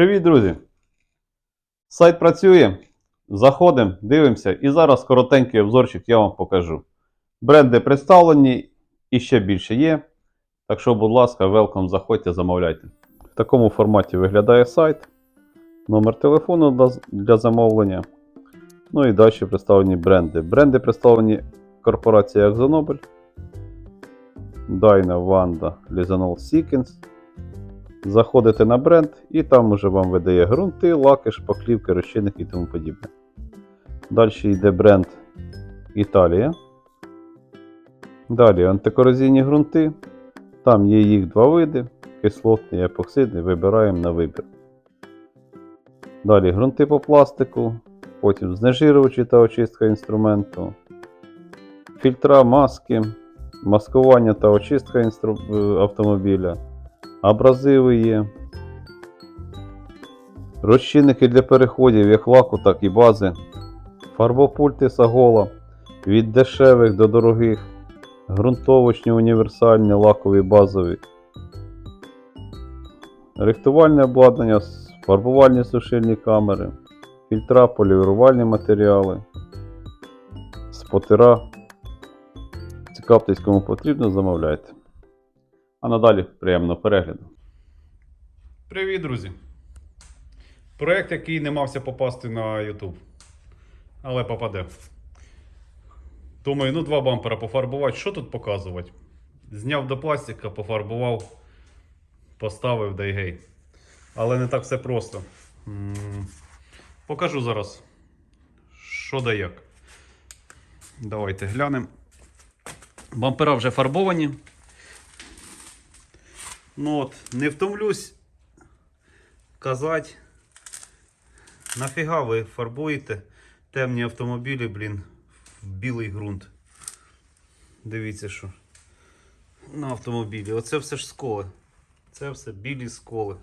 Привіт, друзі! Сайт працює. Заходимо, дивимося. І зараз коротенький обзорчик я вам покажу. Бренди представлені і ще більше є. Так що, будь ласка, велком, заходьте, замовляйте. В такому форматі виглядає сайт. Номер телефону для, замовлення. Ну і далі представлені бренди. Бренди представлені корпорація Exxonmobil, Dyna, Vanda, Lizanol Seekins. Заходите на бренд і там уже вам видає ґрунти, лаки, шпаклівки, розчинники і тому подібне. Далі йде бренд Італія. Далі антикорозійні ґрунти. Там є їх два види: кислотний і епоксидний. Вибираємо на вибір. Далі ґрунти по пластику, потім знежирювачі та очистка інструменту, фільтра, маски, маскування та очистка е, автомобіля. Абразиви є. Розчинники для переходів як лаку, так і бази. Фарбопульти Сагола. Від дешевих до дорогих. Ґрунтовочні універсальні лакові базові. Рихтувальне обладнання, фарбувальні сушильні камери, фільтра, полірувальні матеріали, спотера. Цікавтесь, кому потрібно, замовляйте. А надалі приємного перегляду. Привіт, друзі! Проєкт, який не мався попасти на YouTube. Але попаде. Думаю, ну два бампера пофарбувати. Що тут показувати? Зняв до пластика, пофарбував, поставив да гей. Але не так все просто. Покажу зараз, що да як. Давайте глянемо. Бампера вже фарбовані. Ну от, не втомлюсь казати, нафіга ви фарбуєте темні автомобілі, блін, в білий ґрунт. Дивіться, що на автомобілі. Оце все ж сколи. Це все білі сколи.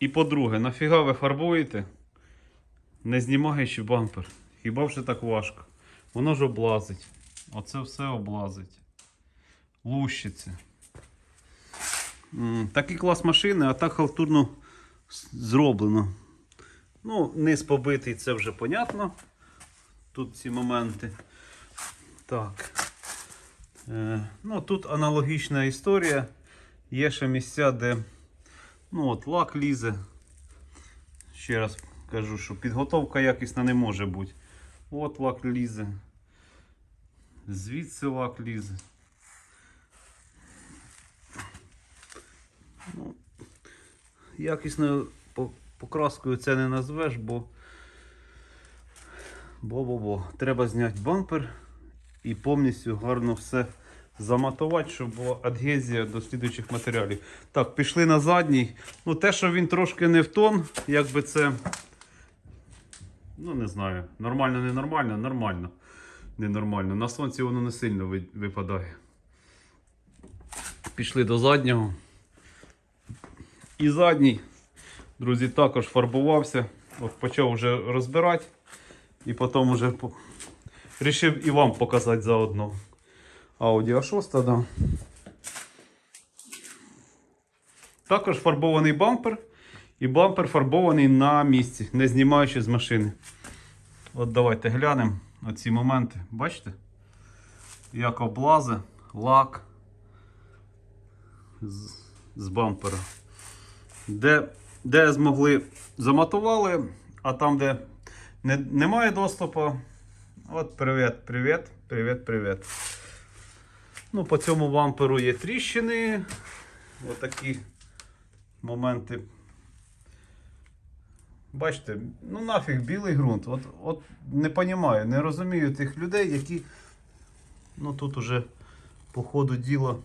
І по-друге, нафіга ви фарбуєте, не знімаючи бампер. Хіба вже так важко? Воно ж облазить. Оце все облазить. Лущиться. Такий клас машини, а так халтурно зроблено. Ну, низ побитий, це вже понятно. Тут ці моменти. Так. Е, ну, тут аналогічна історія. Є ще місця, де ну, от, лак лізе. Ще раз кажу, що підготовка якісна не може бути. От лак лізе. Звідси лак лізе. Ну, якісною покраскою це не назвеш, бо. Бо-бо-бо. Треба зняти бампер і повністю гарно все заматувати, щоб була адгезія до слідуючих матеріалів. Так, пішли на задній. Ну, те, що він трошки не в тон, якби це. Ну, не знаю. Нормально, ненормально, нормально. Ненормально. На сонці воно не сильно випадає. Пішли до заднього. І задній, друзі, також фарбувався. От почав вже розбирати. І потім вже по... рішив і вам показати заодно. Audi A6, да. Також фарбований бампер. І бампер фарбований на місці, не знімаючи з машини. От давайте глянемо оці моменти. Бачите? Як облази, лак з, з бампера. Де, де змогли заматували, а там, де не, немає доступу. От привіт, привіт, привіт, привіт. Ну, по цьому бамперу є тріщини. Отакі моменти. Бачите, ну нафіг білий ґрунт. От, от не розумію, не розумію тих людей, які ну тут уже по ходу діла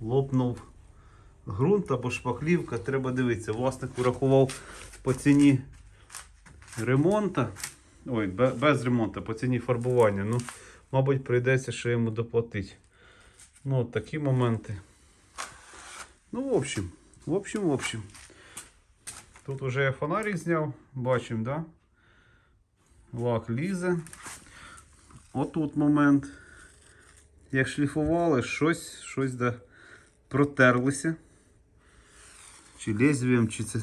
лопнув ґрунт або шпаклівка, треба дивитися. Власник урахував по ціні ремонту. Ой, без ремонту, по ціні фарбування. Ну, мабуть, прийдеться ще йому доплатити. Ну, от такі моменти. Ну, в общем, в общем, в общем. Тут вже я фонарик зняв, бачимо, да? Лак лізе. Отут момент. Як шліфували, щось, щось де протерлося. Чи лезвієм, чи це,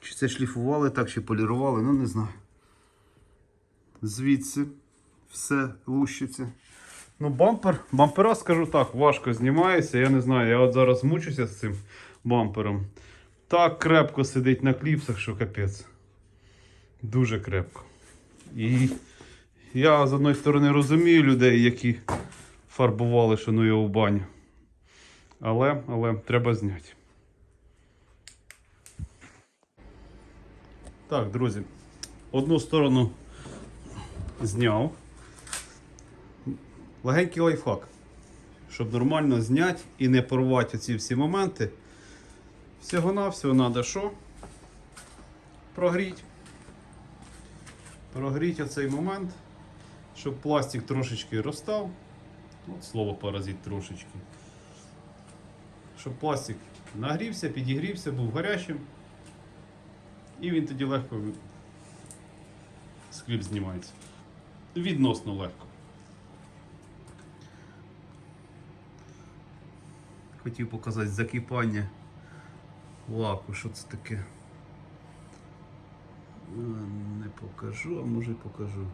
чи це шліфували так, чи полірували, ну не знаю. Звідси все лущиться. Ну, бампер, бампера, скажу так, важко знімається. Я не знаю, я от зараз мучуся з цим бампером. Так крепко сидить на кліпсах, що капець. Дуже крепко. І я з одної сторони розумію людей, які фарбували, що ну баню. Але, але треба зняти. Так, друзі, одну сторону зняв. Легенький лайфхак. Щоб нормально зняти і не порвати оці всі моменти. Всього-навсього треба що? Прогріть. Прогріть оцей момент, щоб пластик трошечки розстав. От слово паразит трошечки. Щоб пластик нагрівся, підігрівся, був гарячим. І він тоді легко хліб знімається. Відносно легко. Хотів показати закипання лаку, що це таке. Е, Не покажу, а може покажу.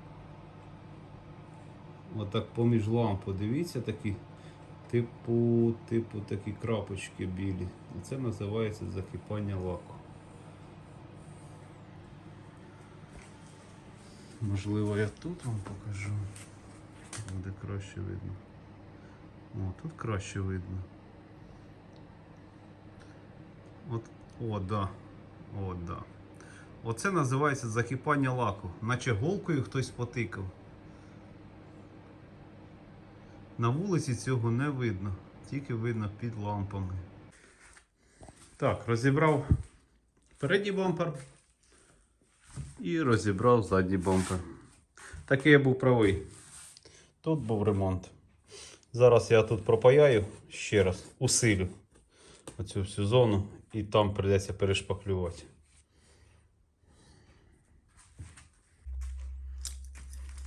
Отак поміж ламп, подивіться такі, типу, типу такі крапочки білі. Це називається закипання лаку. Можливо, я тут вам покажу. Буде краще видно. О, тут краще видно. От, о, да. О, да. Оце називається закипання лаку. Наче голкою хтось потикав. На вулиці цього не видно, тільки видно під лампами. Так, розібрав передній бампер і розібрав задній бампер. Такий я був правий. Тут був ремонт. Зараз я тут пропаяю ще раз, усилю оцю всю зону і там прийдеться перешпаклювати.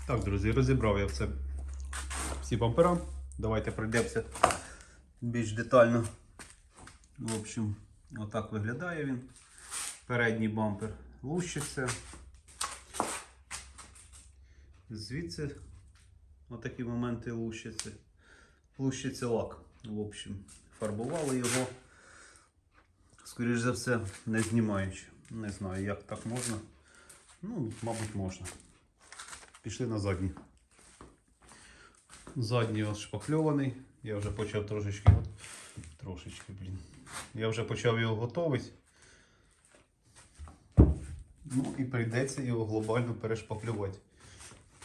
Так, друзі, розібрав я все всі бампера. Давайте пройдемося більш детально. В общем, отак виглядає він. Передній бампер лущиться. Звідси отакі моменти лущаться. Лущиться лак. В общем, фарбували його. Скоріше за все, не знімаючи. Не знаю, як так можна. Ну, мабуть, можна. Пішли на задній. Задній ось шпакльований. Я вже почав трошечки. от- Трошечки, блін. Я вже почав його готувати. Ну і прийдеться його глобально перешпаклювати.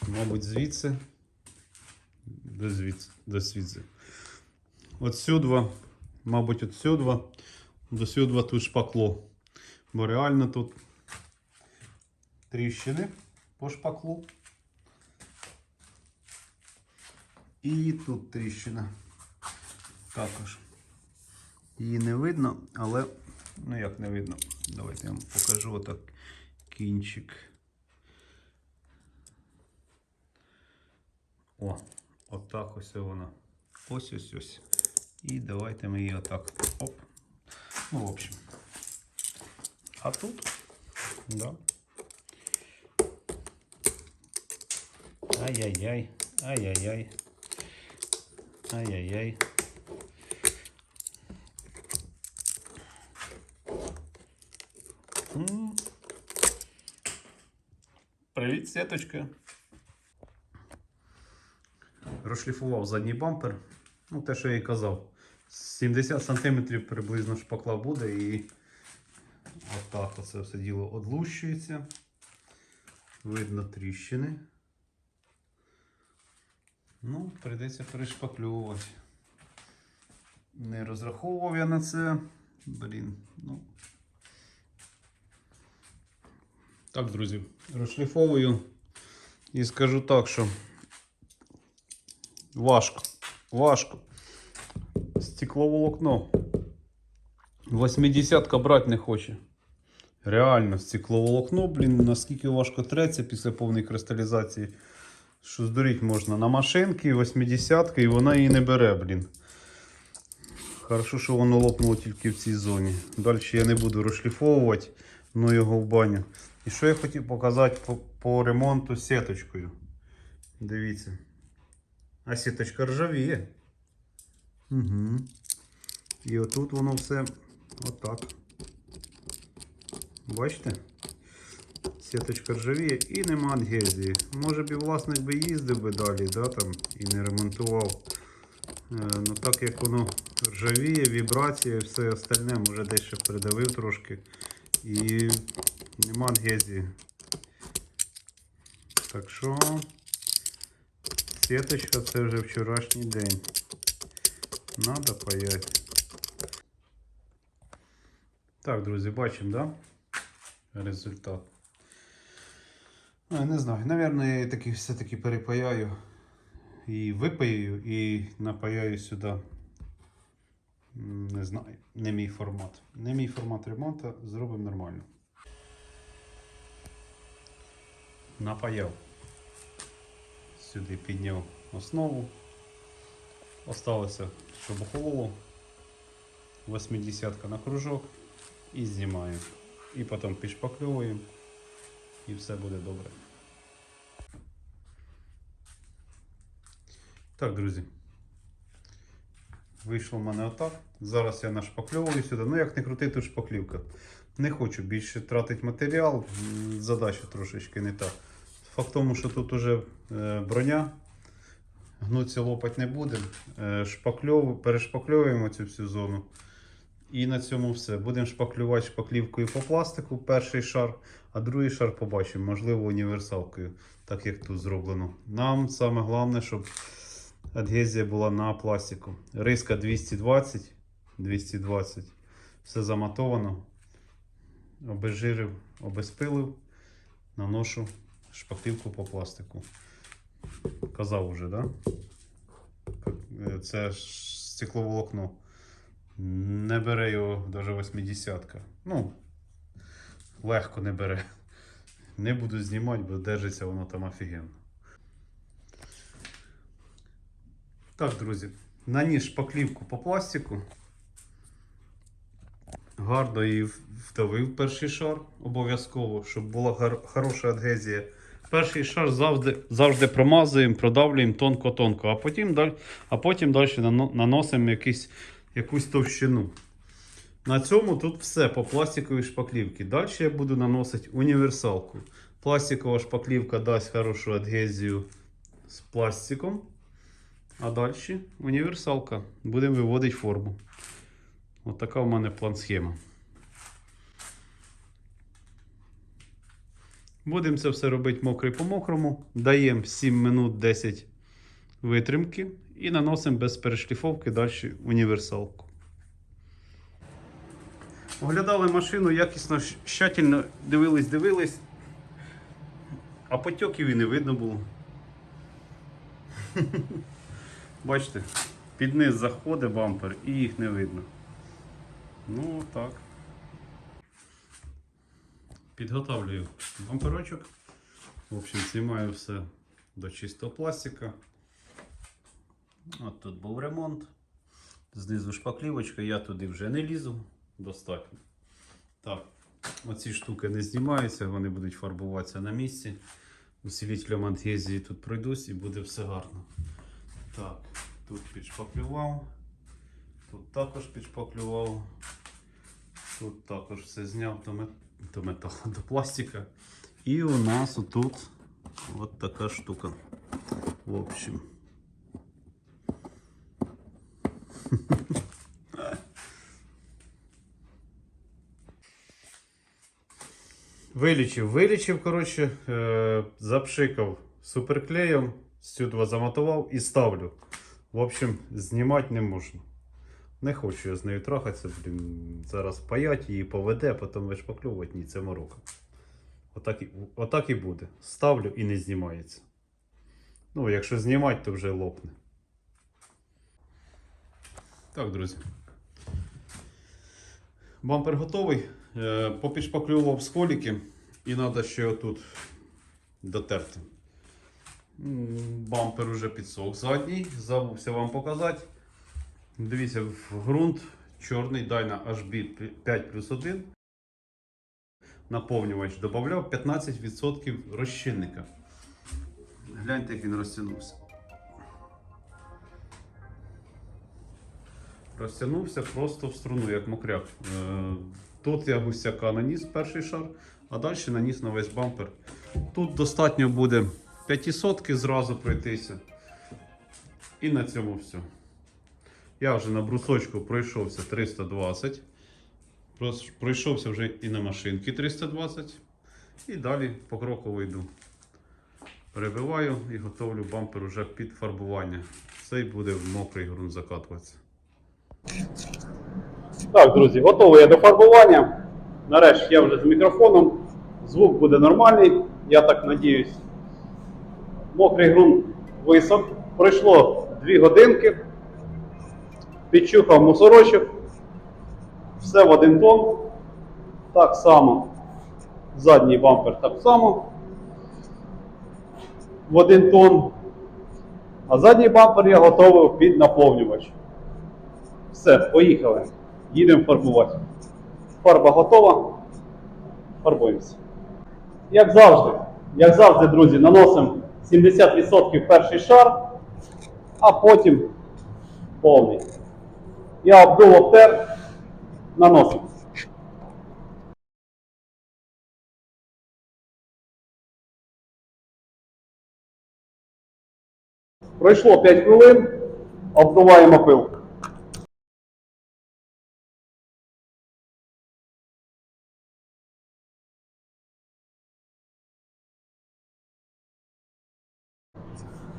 Мабуть, звідси. До звідси. До звідси. От мабуть, от сюди. До сюди тут шпакло. Бо реально тут тріщини по шпаклу. І тут тріщина. Також. Її не видно, але ну як не видно. Давайте я вам покажу отак кінчик. О, отак ось вона. Ось ось ось. І давайте ми її отак. Оп. Ну, в общем. А тут, да. Ай-яй-яй, ай-яй-яй. Ай-яй-яй. Привіт, Сеточка. Розшліфував задній бампер. Ну, те, що я і казав. 70 см приблизно шпакла буде і отак оце все діло одлущується. Видно тріщини. Ну, прийдеться перешпаклювати. Не розраховував я на це. Блін, ну. Так, друзі, розшліфовую і скажу так, що важко. Важко. Стекловолокно. 80-ка брати не хоче. Реально, стекловолокно, блін, наскільки важко треться після повної кристалізації. Що здуріть можна на машинки, 80-ка, і вона її не бере, блін. Хорошо, що воно лопнуло тільки в цій зоні. Далі я не буду розшліфовувати, ну його в баню. І що я хотів показати по, по ремонту сіточкою. Дивіться. А сіточка ржавіє. Угу. І отут воно все отак. Бачите? Сіточка ржавіє і нема адгезії. Може б і власник би їздив би далі, да, там, і не ремонтував. Е, Ну так як воно ржавіє, вібрація, і все остальне, може десь ще передавив трошки. І нема адгезії. Так що сіточка це вже вчорашній день. Надо паять. Так, друзі, бачимо, да? Результат. Ну, я не знаю. Наверное, я таки все-таки перепаяю і випаю, і напаяю сюди. Не знаю, не мій формат. Не мій формат ремонту, зробимо нормально. Напаяв. Сюди підняв основу. Осталося, щоб охололо. 80 на кружок і знімаємо. І потім підшпакльовуємо. І все буде добре. Так, друзі. Вийшло в мене отак. Зараз я нашпакльовую сюди. Ну, як не крути, тут шпаклівка. Не хочу більше тратити матеріал. Задача трошечки не та. Факт в тому, що тут уже е, броня. Гнуться лопать не будемо. Е, шпакльов... Перешпакльовуємо цю всю зону. І на цьому все. Будемо шпаклювати шпаклівкою по пластику перший шар, а другий шар побачимо, можливо, універсалкою, так як тут зроблено. Нам саме головне, щоб адгезія була на пластику. Риска 220, 220. Все заматовано. Обезжирив, обезпилив, наношу шпаклівку по пластику. Казав уже? Да? Це стекловолокно. Не бере його навіть 80 Ну, легко не бере. Не буду знімати, бо держиться воно там офігенно. Так, друзі, наніс шпаклівку по пластику. Гарно її вдавив перший шар обов'язково, щоб була хороша адгезія. Перший шар завжди, завжди промазуємо, продавлюємо тонко-тонко, а потім, далі, а потім далі наносимо якийсь, якусь товщину. На цьому тут все по пластиковій шпаклівці. Далі я буду наносити універсалку. Пластикова шпаклівка дасть хорошу адгезію з пластиком. А далі універсалка. Будемо виводити форму. От така в мене план схема. Будемо це все робити мокрий по мокрому. Даємо 7 минут 10 витримки і наносимо без перешліфовки далі універсалку. Оглядали машину, якісно, тщательно дивились, дивились, а потьоків і не видно було. Бачите, під низ заходить бампер і їх не видно. Ну так. Підготовлюю бамперочок. В общем, знімаю все до чистого пластика. От тут був ремонт. Знизу шпаклівочка, я туди вже не лізу. Достатньо. Так, оці штуки не знімаються, вони будуть фарбуватися на місці. Усилителем адгезії тут пройдусь і буде все гарно. Так, тут підшпаклював. Тут також підшпаклював. Тут також все зняв до, мет... до металу, до пластика. І у нас отут от така штука. В общем. Вилічив, вилічив, коротше, е, запшикав суперклеєм, сюди заматував і ставлю. В общем, знімати не можна. Не хочу я з нею трахатися, блін. Зараз паять її поведе, а потім вишпакльовувати. Ні, це морока. Отак і, отак і буде. Ставлю і не знімається. Ну, якщо знімати, то вже лопне. Так, друзі. Бампер готовий. Е, Попідшпаклював сколіки і треба ще отут дотерти. Бампер уже підсох задній, забувся вам показати. Дивіться, в ґрунт чорний Dyna HB 5 плюс 1. Наповнювач додавав 15% розчинника. Гляньте, як він розтягнувся. Розтягнувся просто в струну, як мокряк. Е, Тут я гусяка наніс перший шар, а далі наніс на весь бампер. Тут достатньо буде 500 зразу пройтися. І на цьому все. Я вже на брусочку пройшовся 320. Пройшовся вже і на машинки 320. І далі покроково йду. Перебиваю і готовлю бампер уже під фарбування. Цей буде в мокрий ґрунт закатуватися. Так, друзі, готовий я до фарбування. Нарешті я вже з мікрофоном. Звук буде нормальний, я так надіюсь. Мокрий ґрунт висох. Пройшло 2 годинки. Підчухав мусорочок. Все в один тон. Так само. Задній бампер так само. В один тон. А задній бампер я готовив під наповнювач. Все, поїхали. Їдемо фарбувати. Фарба готова. Фарбуємося. Як завжди, як завжди, друзі, наносимо 70% перший шар, а потім повний. Я обдув обтер, наносимо. Пройшло 5 хвилин, обдуваємо пилку.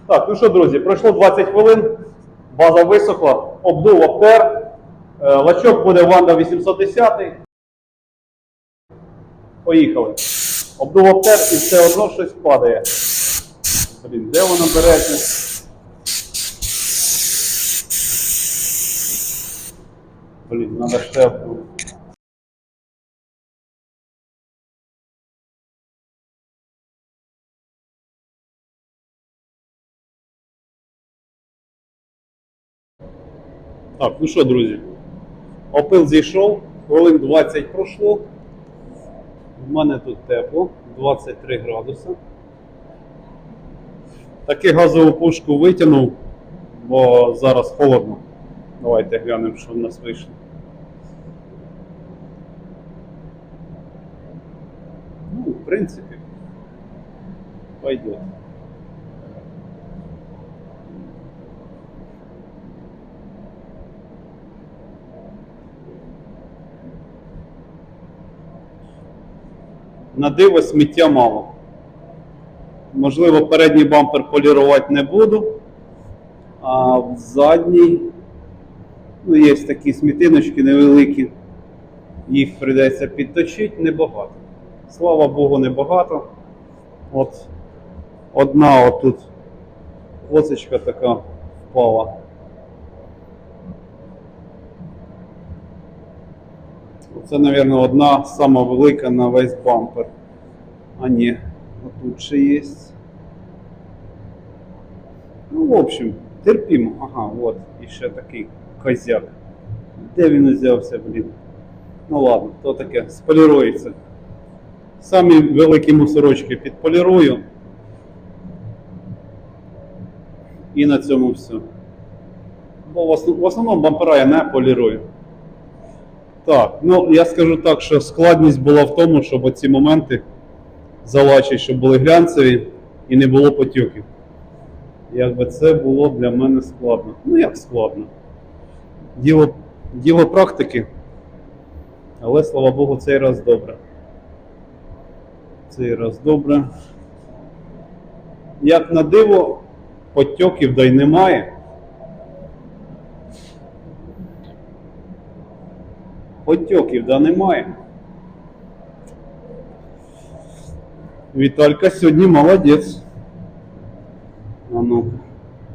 Так, ну що, друзі, пройшло 20 хвилин, база висохла, обдув обтер, е, лачок буде Ванда 810. Поїхали. Обдув обтер і все одно щось падає. Блін, де воно береться? Блін, треба ще обдув. Так, ну що, друзі, опил зійшов, хвилин 20 пройшло. У мене тут тепло, 23 градуси. Таки газову пушку витягнув, бо зараз холодно. Давайте глянемо, що в нас вийшло. Ну, в принципі, пойдет. На диво сміття мало. Можливо, передній бампер полірувати не буду, а в задній ну, є такі смітиночки невеликі. Їх прийдеться підточити небагато. Слава Богу, небагато. От одна отут косочка така впала. Це, мабуть, одна сама велика на весь бампер. А ні, отут ще є. Ну, в общем, терпімо. Ага, от, і ще такий козяк. Де він узявся, блін? Ну ладно, то таке, сполірується. Самі великі мусорочки підполірую. І на цьому все. Бо в основному бампера я не полірую. Так, ну я скажу так, що складність була в тому, щоб оці моменти залачі, щоб були глянцеві і не було потюків. Якби це було для мене складно. Ну як складно? Діло, діло практики. Але слава Богу, цей раз добре. Цей раз добре. Як на диво, потьоків да й немає. Потьоків да немає. Віталька сьогодні молодець. А ну,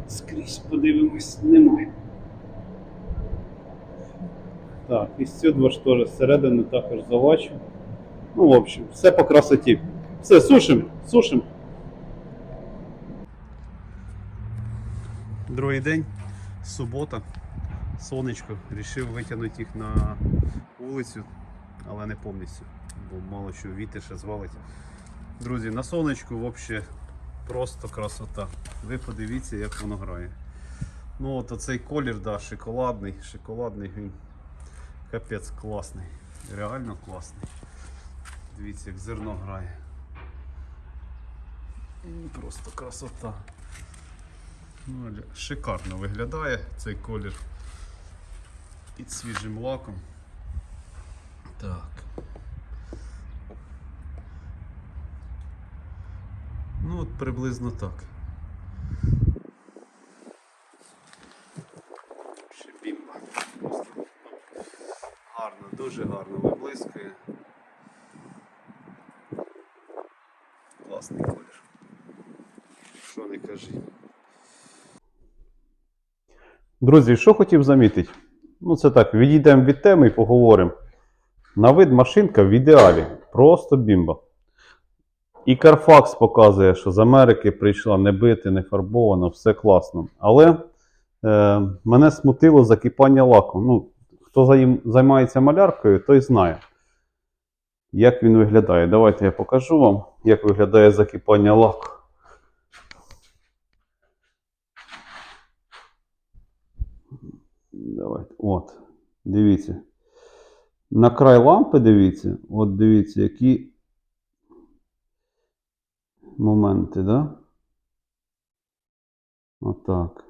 скрізь подивимось, немає. Так, і сюди ж теж зсередини також залачу. Ну, в общем, все по красоті. Все, сушим, сушим. Другий день, субота. Сонечко. Рішив витягнути їх на вулицю, але не повністю, бо мало що вітер ще звалить. Друзі, на сонечку взагалі просто красота. Ви подивіться, як воно грає. Ну от оцей колір, да, шоколадний, шоколадний він капець класний. Реально класний. Дивіться, як зерно грає. Просто красота. Ну, шикарно виглядає цей колір під свіжим лаком. Так. Ну, от приблизно так. Ще бімба. Просто гарно, дуже гарно виблискує. Класний колір. Що не кажи. Друзі, що хотів замітити? Ну, це так, відійдемо від теми і поговоримо. На вид машинка в ідеалі. Просто бімба. І Carfax показує, що з Америки прийшла не бити, не фарбовано, все класно. Але е, мене смутило закипання лаку. Ну, хто заїм- займається маляркою, той знає, як він виглядає. Давайте я покажу вам, як виглядає закипання лаку. Давайте. От. Дивіться. На край лампи дивіться. От дивіться, які моменти, да? Отак.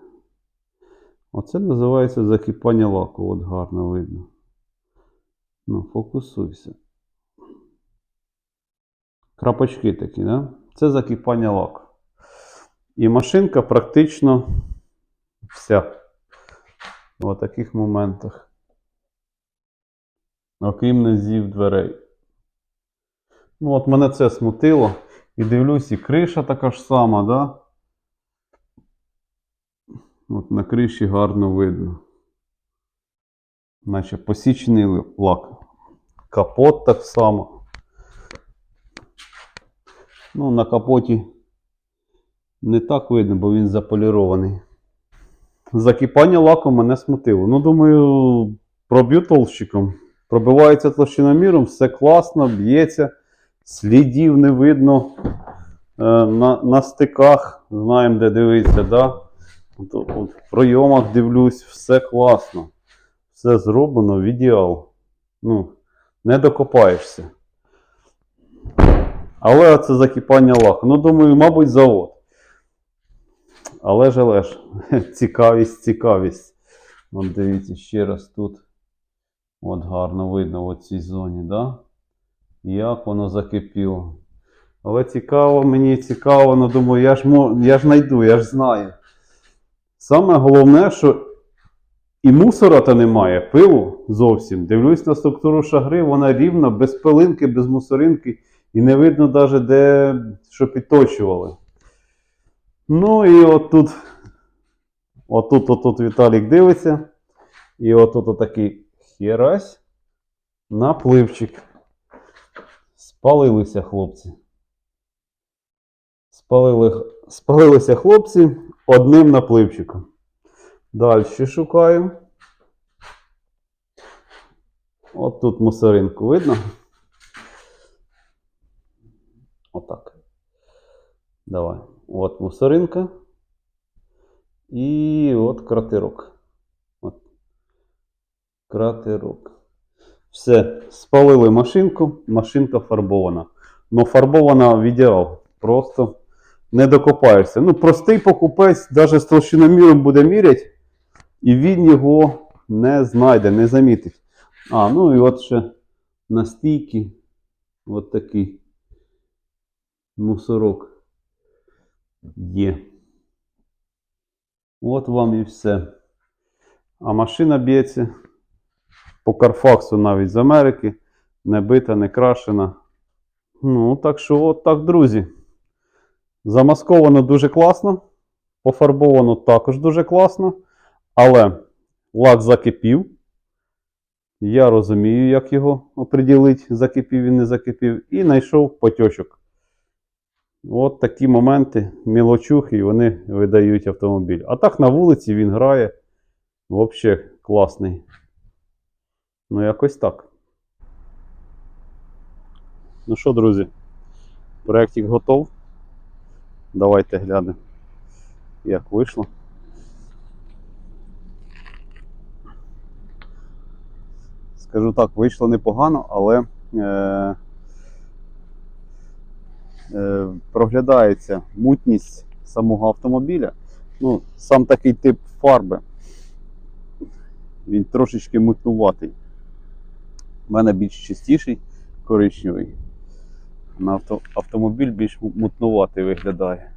Оце називається закипання лаку. От гарно видно. Ну, фокусуйся. Крапочки такі, да? Це закипання лаку. І машинка практично вся в таких моментах. Окрім низів дверей. Ну, от мене це смутило. І дивлюсь, і криша така ж сама, да? От на криші гарно видно. Наче посічений лак. Капот так само. Ну, на капоті не так видно, бо він заполірований. Закипання лаку мене смутило. Ну, думаю, проб'ю толщиком. Пробивається толщиноміром, все класно, б'ється, слідів не видно е, на, на стиках. Знаємо, де дивитися, да? От, в пройомах дивлюсь, все класно. Все зроблено в ідеал. Ну, не докопаєшся. Але це закипання лаку. Ну, думаю, мабуть, завод. Але ж, але ж, цікавість, цікавість. От дивіться, ще раз тут. От гарно видно в цій зоні, да? Як воно закипіло. Але цікаво, мені цікаво, ну думаю, я ж, я ж знайду, я ж знаю. Саме головне, що і мусора то немає, пилу зовсім. Дивлюсь на структуру шагри, вона рівна, без пилинки, без мусоринки, і не видно навіть де що підточували. Ну і отут, отут, отут Віталік дивиться. І отут отакий херась. Напливчик. Спалилися хлопці. Спалили, спалилися хлопці одним напливчиком. Далі шукаю. От тут мусоринку видно. Отак. Давай. От мусоринка. І от кратерок. От. Кратерок. Все, спалили машинку, машинка фарбована. Ну, фарбована в ідеал. Просто не докопаєшся. Ну, простий покупець, навіть з толщиноміром буде міряти, і він його не знайде, не замітить. А, ну і от ще на стійки от такий мусорок є. От вам і все. А машина б'ється по Карфаксу навіть з Америки. Не бита, не крашена. Ну, так що, от так, друзі. Замасковано дуже класно. Пофарбовано також дуже класно. Але лак закипів. Я розумію, як його оприділити, закипів він не закипів. І знайшов потьочок. От такі моменти, мілочухи, вони видають автомобіль. А так на вулиці він грає Взагалі класний. Ну, якось так. Ну що, друзі, проєктик готов. Давайте глянемо, як вийшло. Скажу так, вийшло непогано, але е, проглядається мутність самого автомобіля. Ну, сам такий тип фарби. Він трошечки мутнуватий. У мене більш чистіший, коричневий. На авто, автомобіль більш мутнуватий виглядає.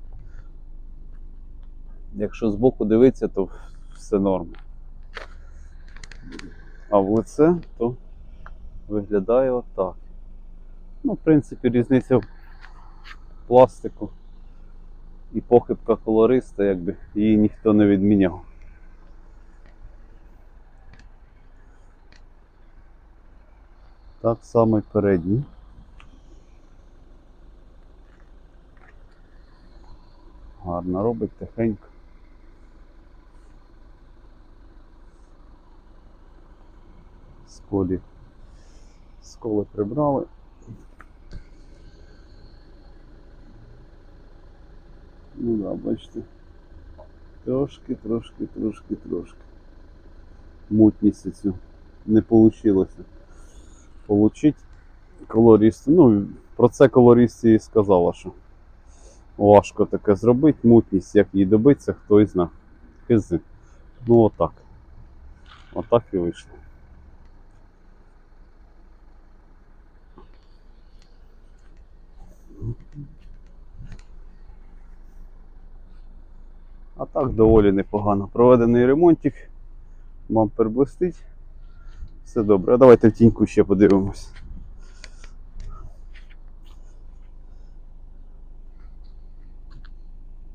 Якщо збоку дивитися, то все норм. А в лице то виглядає отак. Ну, в принципі, різниця пластику і похибка колориста, якби її ніхто не відміняв. Так само і передній. Гарно робить тихенько. Сколі. Сколи прибрали. Ну да, бачите. Трошки, трошки, трошки, трошки. Мутність цю не вийшло получить колорист. Ну, про це колористі і сказала, що важко таке зробити, мутність, як її добитися, хто і зна. Хизи. Ну отак. Отак і вийшло. А так доволі непогано. Проведений ремонтик. Бампер блистить. Все добре. А давайте в тіньку ще подивимось.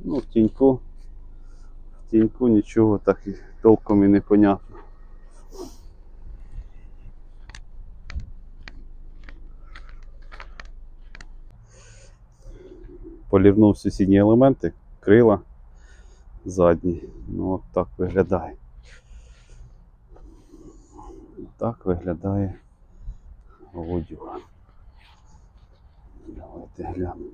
Ну, в тіньку. В тіньку нічого так і толком і не понятно. Полірнув сусідні елементи, крила задні. Ну от так виглядає. Так виглядає одяг. Давайте глянемо.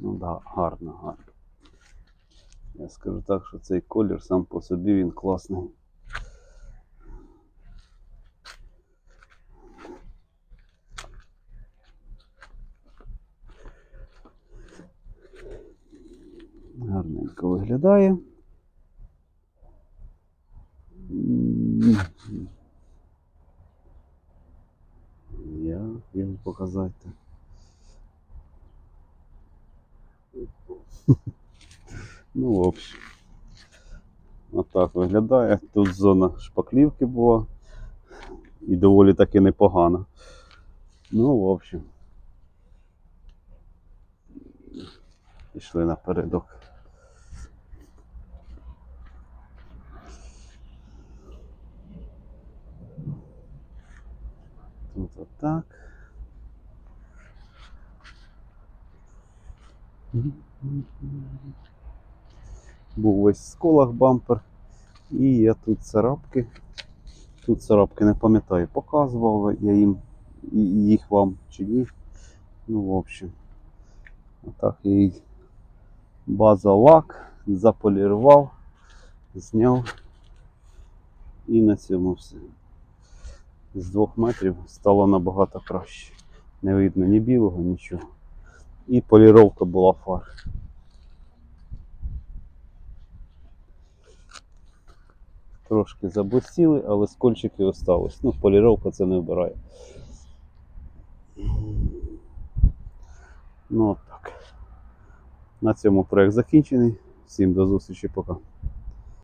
Ну да, гарно, гарно. Я скажу так, що цей колір сам по собі він класний. Виглядає. Як їм показати? Ну, в общем. Отак виглядає. Тут зона шпаклівки була. І доволі таки непогана. Ну, в общем. Пішли напередок. Тут отак. Був весь в сколах бампер. І є тут царапки. Тут царапки не пам'ятаю, показував я їм їх вам чи ні. Ну, в общем. Отак я її база лак, заполірував, зняв. І на цьому все. З двох метрів стало набагато краще. Не видно ні білого, нічого. І поліровка була фар. Трошки заблистіли, але скольчики остались. Ну, поліровка це не вбирає. Ну, так. На цьому проект закінчений. Всім до зустрічі, пока.